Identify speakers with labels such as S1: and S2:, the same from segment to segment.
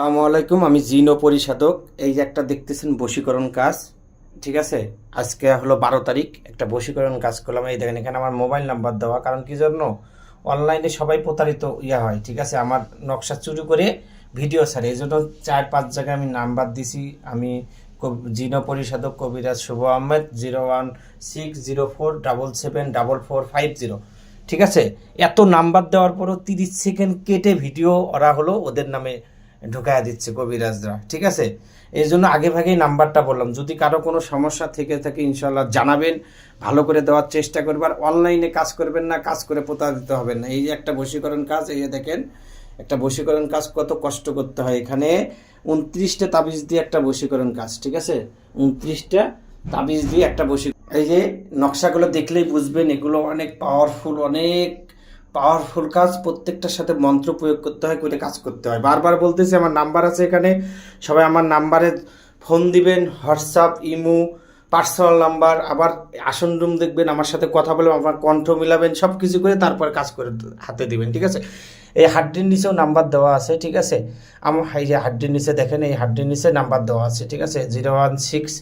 S1: আসসালামু আলাইকুম আমি জিনো পরিষাদক এই যে একটা দেখতেছেন বশীকরণ কাজ ঠিক আছে আজকে হলো বারো তারিখ একটা বশীকরণ কাজ করলাম এই দেখেন এখানে আমার মোবাইল নাম্বার দেওয়া কারণ কি জন্য অনলাইনে সবাই প্রতারিত ইয়া হয় ঠিক আছে আমার নকশা চুরি করে ভিডিও ছাড়ে এই জন্য চার পাঁচ জায়গায় আমি নাম্বার দিছি আমি জিনো পরিষাদক কবিরাজ Shuvo Ahmed zero one six zero four double seven double four five zero ঠিক আছে এত নাম্বার দেওয়ার পরও তিরিশ সেকেন্ড কেটে ভিডিও ওরা হলো ওদের নামে ঢুকাইয়া দিচ্ছে কবিরাজরা ঠিক আছে এই জন্য আগে ভাগেই নাম্বারটা বললাম যদি কারো কোনো সমস্যা থেকে থাকে ইনশাল্লাহ জানাবেন ভালো করে দেওয়ার চেষ্টা করবেন আর অনলাইনে কাজ করবেন না কাজ করে দিতে হবে না এই যে একটা বশীকরণ কাজ এই দেখেন একটা বশীকরণ কাজ কত কষ্ট করতে হয় এখানে উনত্রিশটা তাবিজ দিয়ে একটা বশীকরণ কাজ ঠিক আছে উনত্রিশটা তাবিজ দিয়ে একটা বশীকরণ এই যে নকশাগুলো দেখলেই বুঝবেন এগুলো অনেক পাওয়ারফুল অনেক পাওয়ারফুল কাজ প্রত্যেকটার সাথে মন্ত্র প্রয়োগ করতে হয় করে কাজ করতে হয় বারবার বলতেছি আমার নাম্বার আছে এখানে সবাই আমার নাম্বারে ফোন দিবেন হোয়াটসঅ্যাপ ইমো পার্সোনাল নাম্বার আবার আসন রুম দেখবেন আমার সাথে কথা বলবেন আমার কণ্ঠ মিলাবেন সব কিছু করে তারপর কাজ করে হাতে দিবেন ঠিক আছে এই হাড্ডির নিচেও নাম্বার দেওয়া আছে ঠিক আছে আমার এই যে হাড্ডির নিচে দেখেন এই হাড্ডির নিচে নাম্বার দেওয়া আছে ঠিক আছে জিরো ওয়ান সিক্স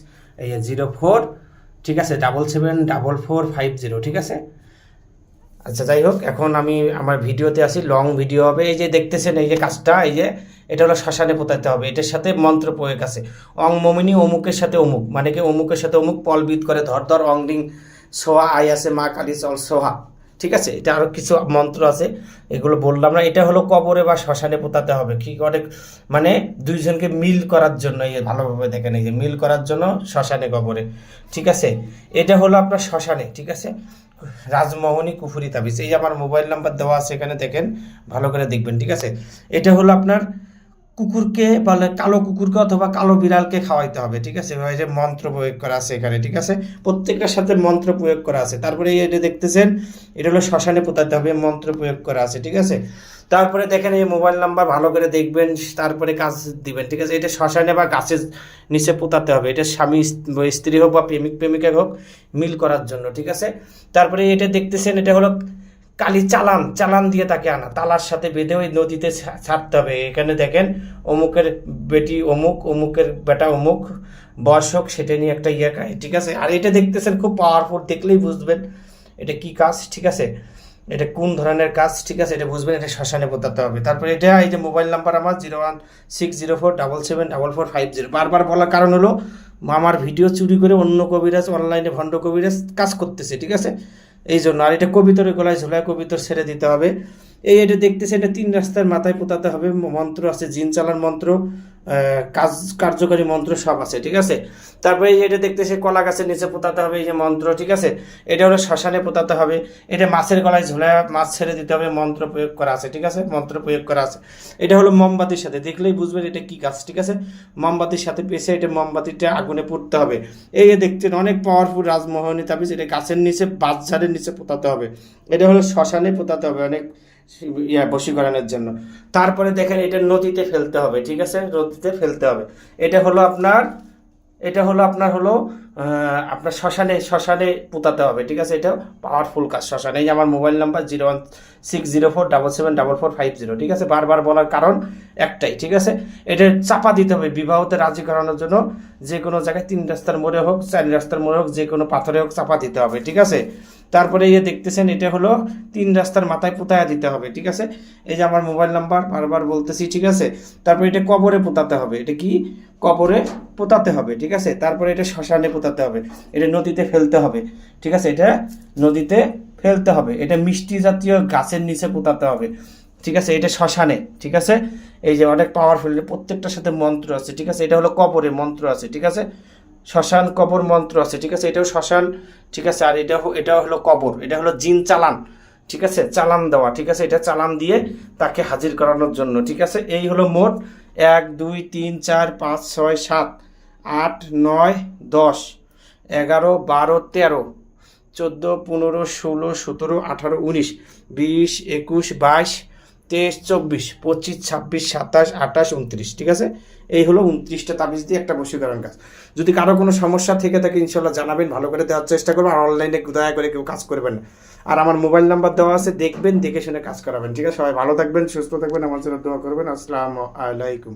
S1: এই জিরো ফোর ঠিক আছে double seven double four five zero ঠিক আছে আচ্ছা যাই হোক এখন আমি আমার ভিডিওতে আসি লং ভিডিও হবে এই যে দেখতেছেন এই যে কাজটা এই যে এটা হলো শ্মশানে পোতাতে হবে এটার সাথে মন্ত্র প্রয়োগ আছে অং মমিনী অমুকের সাথে অমুক মানে কি অমুকের সাথে অমুক পলবিদ করে ধর ধর অং সোহা আই আছে মা কালী চল সোহা ঠিক আছে এটা আরও কিছু মন্ত্র আছে এগুলো বললাম না এটা হলো কবরে বা শ্মশানে পোতাতে হবে কি অনেক মানে দুইজনকে মিল করার জন্য এই ভালোভাবে দেখেন এই যে মিল করার জন্য শ্মশানে কবরে ঠিক আছে এটা হলো আপনার শ্মশানে ঠিক আছে রাজমোহনী কুফুরি তাবিজ এই আমার মোবাইল নাম্বার দেওয়া আছে এখানে দেখেন ভালো করে দেখবেন ঠিক আছে এটা হলো আপনার কুকুরকে বলে কালো কুকুরকে অথবা কালো বিড়ালকে খাওয়াইতে হবে ঠিক আছে এই যে মন্ত্র প্রয়োগ করা আছে এখানে ঠিক আছে প্রত্যেকটার সাথে মন্ত্র প্রয়োগ করা আছে তারপরে এটা দেখতেছেন এটা হলো শ্মশানে পোতাতে হবে মন্ত্র প্রয়োগ করা আছে ঠিক আছে তারপরে দেখেন এই মোবাইল নাম্বার ভালো করে দেখবেন তারপরে কাজ দিবেন ঠিক আছে এটা শ্মশানে বা গাছের নিচে পোতাতে হবে এটা স্বামী স্ত্রী হোক বা প্রেমিক প্রেমিকা হোক মিল করার জন্য ঠিক আছে তারপরে এটা দেখতেছেন এটা হলো কালি চালান চালান দিয়ে তাকে আনা তালার সাথে বেঁধে ওই নদীতে ছাড়তে হবে এখানে দেখেন অমুকের বেটি অমুক অমুকের বেটা অমুক বয়সক সেটা নিয়ে একটা ইয়ে কাজ ঠিক আছে আর এটা দেখতেছেন খুব পাওয়ারফুল দেখলেই বুঝবেন এটা কি কাজ ঠিক আছে এটা কোন ধরনের কাজ ঠিক আছে এটা বুঝবেন এটা শ্মশানে বোতাতে হবে তারপরে এটা এই যে মোবাইল নাম্বার আমার zero one six zero four double seven double four five zero বারবার বলার কারণ হলো আমার ভিডিও চুরি করে অন্য কবিরাজ অনলাইনে ভণ্ড কবিরাজ কাজ করতেছে ঠিক আছে এই জন্য আর এটা কবিতরের গলায় ঝোলায় কবিতর ছেড়ে দিতে হবে এই এটা দেখতেছে এটা তিন রাস্তার মাথায় পোতাতে হবে মন্ত্র আছে জিন চালার মন্ত্র কাজ কার্যকরী মন্ত্র সব আছে ঠিক আছে তারপরে এটা দেখতেছে কলা গাছের নিচে পোতাতে হবে এই যে মন্ত্র ঠিক আছে এটা হলো শ্মশানে পোতাতে হবে এটা মাছের গলায় ঝোলা মাছ ছেড়ে দিতে হবে মন্ত্র প্রয়োগ করা আছে ঠিক আছে মন্ত্র প্রয়োগ করা আছে এটা হলো মোমবাতির সাথে দেখলেই বুঝবেন এটা কি গাছ ঠিক আছে মোমবাতির সাথে পেছে এটা মোমবাতিটা আগুনে পুড়তে হবে এই দেখছেন অনেক পাওয়ারফুল রাজমোহনী তাবিজ এটা গাছের নিচে বাচ্চারের নিচে পোতাতে হবে এটা হলো শ্মশানে পোতাতে হবে অনেক ইয়া বশীকরণের জন্য তারপরে দেখেন এটা নদীতে ফেলতে হবে ঠিক আছে নদীতে ফেলতে হবে এটা হলো আপনার এটা হলো আপনার হলো আপনার শ্মশানে শ্মশানে পোতাতে হবে ঠিক আছে এটা পাওয়ারফুল কাজ শ্মশানে এই যে আমার mobile number zero one six zero four double seven double four five zero ঠিক আছে বারবার বলার কারণ একটাই ঠিক আছে এটা চাপা দিতে হবে বিবাহতে রাজি করানোর জন্য যে কোনো জায়গায় তিন রাস্তার মোড়ে হোক চার রাস্তার মোড়ে হোক যে কোনো পাথরে হোক চাপা দিতে হবে ঠিক আছে তারপরে এই দেখতেছেন এটা হলো তিন রাস্তার মাথায় পোতায়া দিতে হবে ঠিক আছে এই যে আমার মোবাইল নাম্বার বারবার বলতেছি ঠিক আছে তারপরে এটা কবরে পোতাতে হবে এটা কি কবরে পোতাতে হবে ঠিক আছে তারপরে এটা শ্মশানে পোতাতে হবে এটা নদীতে ফেলতে হবে ঠিক আছে এটা নদীতে ফেলতে হবে এটা মিষ্টি জাতীয় গাছের নিচে পোতাতে হবে ঠিক আছে এটা শ্মশানে ঠিক আছে এই যে অনেক পাওয়ারফুল প্রত্যেকটার সাথে মন্ত্র আছে ঠিক আছে এটা হলো কবরে মন্ত্র আছে ঠিক আছে শ্মশান কবর মন্ত্র আছে ঠিক আছে এটাও শ্মশান ঠিক আছে আর এটা এটা হলো কবর এটা হলো জিন চালান ঠিক আছে চালান দেওয়া ঠিক আছে এটা চালান দিয়ে তাকে হাজির করানোর জন্য ঠিক আছে এই হলো মোট এক দুই তিন চার পাঁচ ছয় সাত আট নয় দশ এগারো বারো তেরো চোদ্দো পনেরো ষোলো সতেরো আঠারো উনিশ বিশ একুশ বাইশ তেইশ চব্বিশ পঁচিশ ছাব্বিশ সাতাশ আঠাশ উনত্রিশ ঠিক আছে এই হলো উনত্রিশটা তাবিজ দিয়ে একটা বসীকরণ কাজ যদি কারো কোনো সমস্যা থেকে থাকে ইনশাল্লাহ জানাবেন ভালো করে দেওয়ার চেষ্টা করবেন আর অনলাইনে দয়া করে কেউ কাজ করবেন না আর আমার মোবাইল নাম্বার দেওয়া আছে দেখবেন দেখে শুনে কাজ করাবেন ঠিক আছে সবাই ভালো থাকবেন সুস্থ থাকবেন আমার জন্য দোয়া করবেন আসসালামু আলাইকুম